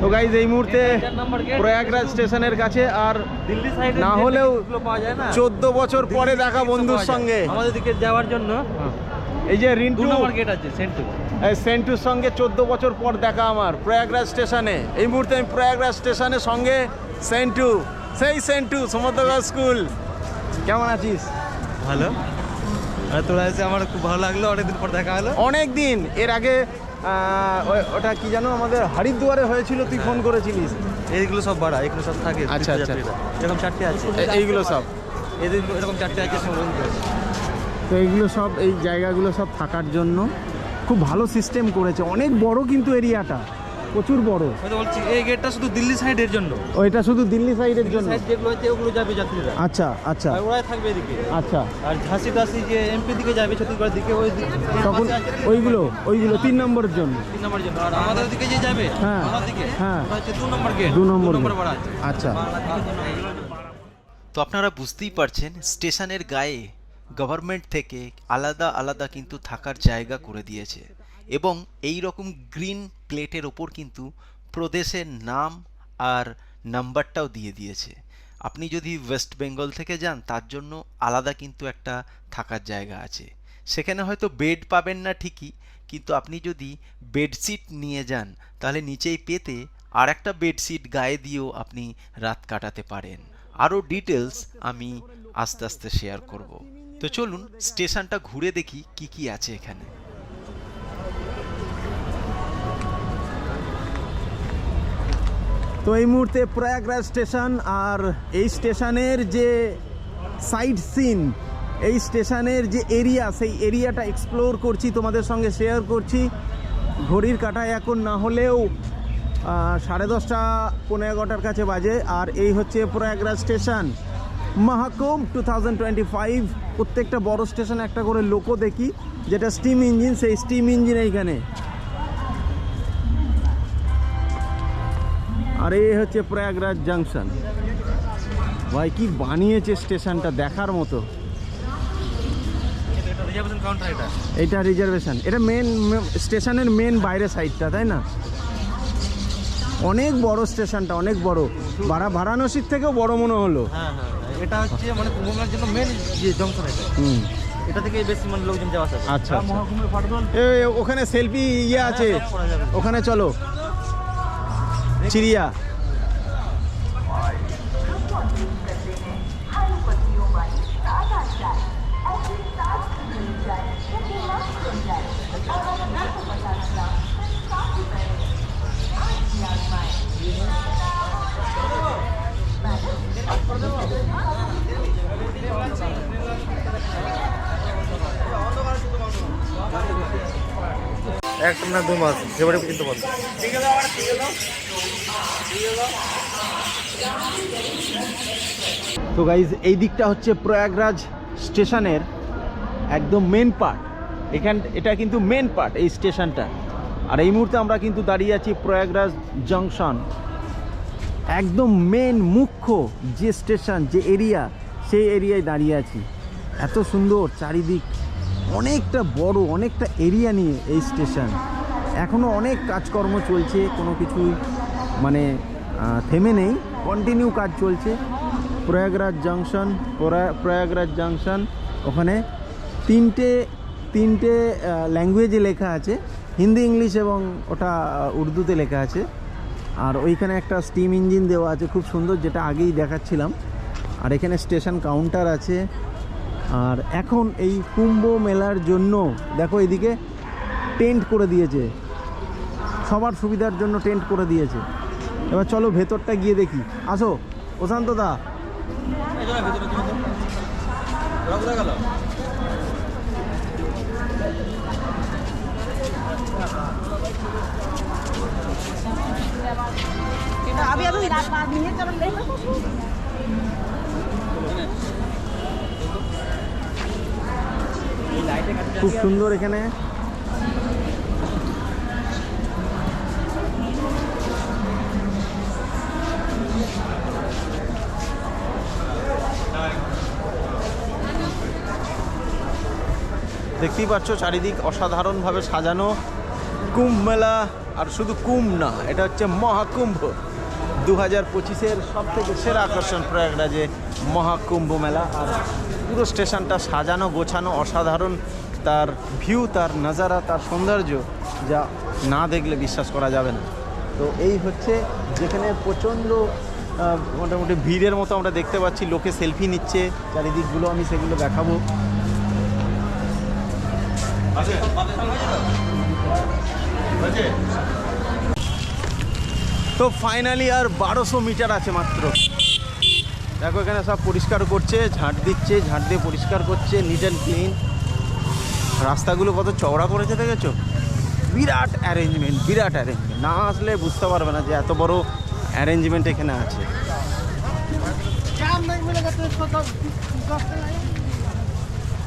তো গাইজ এই মুহূর্তে প্রয়াগরাজ স্টেশনের কাছে আর দিল্লি সাইডে না হলেও চোদ্দ বছর পরে দেখা বন্ধুর সঙ্গে আমাদের দিকে যাওয়ার জন্য এই যে রিন্টু নম্বর গেট আছে সেন্টু। এই সেন্টুর সঙ্গে চোদ্দ বছর পর দেখা আমার প্রয়াগরাজ স্টেশনে। এই মুহূর্তে আমি প্রয়াগরাজ স্টেশনের সঙ্গে সেন্টু সেই সেন্টু সমুদ্রগড় স্কুল। কেমন আছিস? ভালো। তোরা এসে আমার খুব ভালো লাগল অনেকদিন পর দেখা হলো। অনেক দিন এর আগে ওটা কি জানো? আমাদের হরিদ্বারে হয়েছিল তুই ফোন করেছিলিস। এইগুলো সব বাড়া এগুলো সব থাকে আচ্ছা, আচ্ছা। এরকম চারটে আছে। এইগুলো সব? এদের এরকম চারটে আছে সব বন্ধু আছে। তো এইগুলো সব এই জায়গাগুলো সব থাকার জন্য খুব ভালো সিস্টেম করেছে। অনেক বড় কিন্তু এরিয়াটা। প্রচুর বড়। বলছি এই গেটটা শুধু দিল্লি সাইডের জন্য। ওইটা শুধু দিল্লি সাইডের জন্য? সাইড যেগুলো আছে ওগুলো যাবে যাত্রীরা। আচ্ছা আচ্ছা। আর ওরাই থাকবে এদিকে। আচ্ছা। আর ঝাঁসি টাসি যে এমপি দিকে যাবে ছত্তিশগড়ের দিকে ওই দিকে তখন ওইগুলো ওইগুলো তিন নম্বরের জন্য। তিন নম্বর জন্য। আর আমাদের দিকে যে যাবে হ্যাঁ, আমার দিকে হ্যাঁ। হচ্ছে দু নম্বর গেট দু নম্বর আচ্ছা। তো আপনারা বুঝতেই পারছেন স্টেশনের গায়ে গভর্নমেন্ট থেকে আলাদা আলাদা কিন্তু থাকার জায়গা করে দিয়েছে। এবং এই রকম গ্রিন প্লেটের ওপর কিন্তু প্রদেশের নাম আর নাম্বারটাও দিয়ে দিয়েছে। আপনি যদি ওয়েস্ট বেঙ্গল থেকে যান, তার জন্য আলাদা কিন্তু একটা থাকার জায়গা আছে। সেখানে হয়তো বেড পাবেন না ঠিকই, কিন্তু আপনি যদি বেডশিট নিয়ে যান, তাহলে নিচেই পেতে আর একটা বেডশিট গায়ে দিয়েও আপনি রাত কাটাতে পারেন। আরও ডিটেলস আমি আস্তে আস্তে শেয়ার করব। তো চলুন, স্টেশনটা ঘুরে দেখি কি কি আছে এখানে। তো এই মুহূর্তে প্রয়াগরাজ স্টেশন আর এই স্টেশনের যে সাইড সিন, এই স্টেশনের যে এরিয়া, সেই এরিয়াটা এক্সপ্লোর করছি, তোমাদের সঙ্গে শেয়ার করছি। ঘড়ির কাটায় এখন না হলেও সাড়ে দশটা পনেরো এগারোটার কাছে বাজে, আর এই হচ্ছে Prayagraj station. Mahakumbh two thousand প্রত্যেকটা বড় স্টেশন একটা করে লোকো দেখি, যেটা স্টিম ইঞ্জিন সেই স্টিম ইঞ্জিন এইখানে। আর এই হচ্ছে প্রয়াগরাজ জাংশন। ভাই কি বানিয়েছে স্টেশনটা দেখার মতো। এটা। রিজার্ভেশন এটা মেন স্টেশনের মেন বাইরে সাইডটা তাই না? অনেক বড় স্টেশনটা অনেক বড়। ভাড়া বারাণসীর থেকেও বড় মনে হলো। হ্যাঁ হ্যাঁ হ্যাঁ। এটা হচ্ছে মানে কুম্ভমেলার জন্য মেন জংশন এটা। হুম। এটা থেকে বেশি মানে লোকজন যাওয়া আসা আচ্ছা, আচ্ছা। ওখানে সেলফি ইয়ে আছে। ওখানে চলো। চিড়িয়া একটা না দু মাস ফেব্রুয়ারি পর্যন্ত বন্ধ। তো গাইজ এই দিকটা হচ্ছে প্রয়াগরাজ স্টেশনের একদম মেন পার্ট এখান এটা কিন্তু মেন পার্ট এই স্টেশনটা। আর এই মুহূর্তে আমরা কিন্তু দাঁড়িয়ে আছি প্রয়াগরাজ জংশন একদম মেন মুখ্য যে স্টেশন, যে এরিয়া সেই এরিয়ায় দাঁড়িয়ে আছি। এত সুন্দর চারিদিক। অনেকটা বড়, অনেকটা এরিয়া নিয়ে এই স্টেশন। এখনও অনেক কাজকর্ম চলছে, কোনো কিছুই মানে থেমে নেই। কন্টিনিউ কাজ চলছে। প্রয়াগরাজ জাংশন প্রয়া- প্রয়াগরাজ জাংশন ওখানে তিনটে তিনটে ল্যাঙ্গুয়েজে লেখা আছে। হিন্দি, ইংলিশ এবং ওটা উর্দুতে লেখা আছে। আর ওইখানে একটা স্টিম ইঞ্জিন দেওয়া আছে খুব সুন্দর, যেটা আগেই দেখাচ্ছিলাম। আর এখানে স্টেশন কাউন্টার আছে। আর এখন এই কুম্ভ মেলার জন্য, দেখো এদিকে টেন্ট করে দিয়েছে। সবার সুবিধার জন্য টেন্ট করে দিয়েছে। এবার চলো ভেতরটা গিয়ে দেখি আসো প্রশান্ত দা এই জন্য ভেতরে তুমি তো ওরা কোথায় গেল अभी अभी रात बाद में चल रही है খুব সুন্দর এখানে দেখতেই পাচ্ছ, চারিদিক অসাধারণভাবে সাজানো। কুম্ভ মেলা আর শুধু কুম্ভ না, এটা হচ্ছে মহাকুম্ভ। দু হাজার পঁচিশের সব থেকে সেরা আকর্ষণ প্রয়াগরাজে মহাকুম্ভ মেলা আর পুরো স্টেশনটা সাজানো, গোছানো অসাধারণ। তার ভিউ, তার নাজারা, তার সৌন্দর্য, যা না দেখলে বিশ্বাস করা যাবে না। তো এই হচ্ছে যেখানে প্রচণ্ড মোটামুটি ভিড়ের মতো আমরা দেখতে পাচ্ছি। লোকে সেলফি নিচ্ছে, চারিদিকগুলো আমি সেগুলো দেখাবো। তো ফাইনালি আর বারোশো মিটার আছে মাত্র। দেখো এখানে সব পরিষ্কার করছে, ঝাঁট দিচ্ছে, ঝাঁট দিয়ে পরিষ্কার করছে নিট অ্যান্ড ক্লিন রাস্তাগুলো কত চওড়া করেছে দেখেছ? বিরাট অ্যারেঞ্জমেন্ট বিরাট অ্যারেঞ্জমেন্ট না আসলে বুঝতে পারবে না যে এত বড় অ্যারেঞ্জমেন্ট এখানে আছে।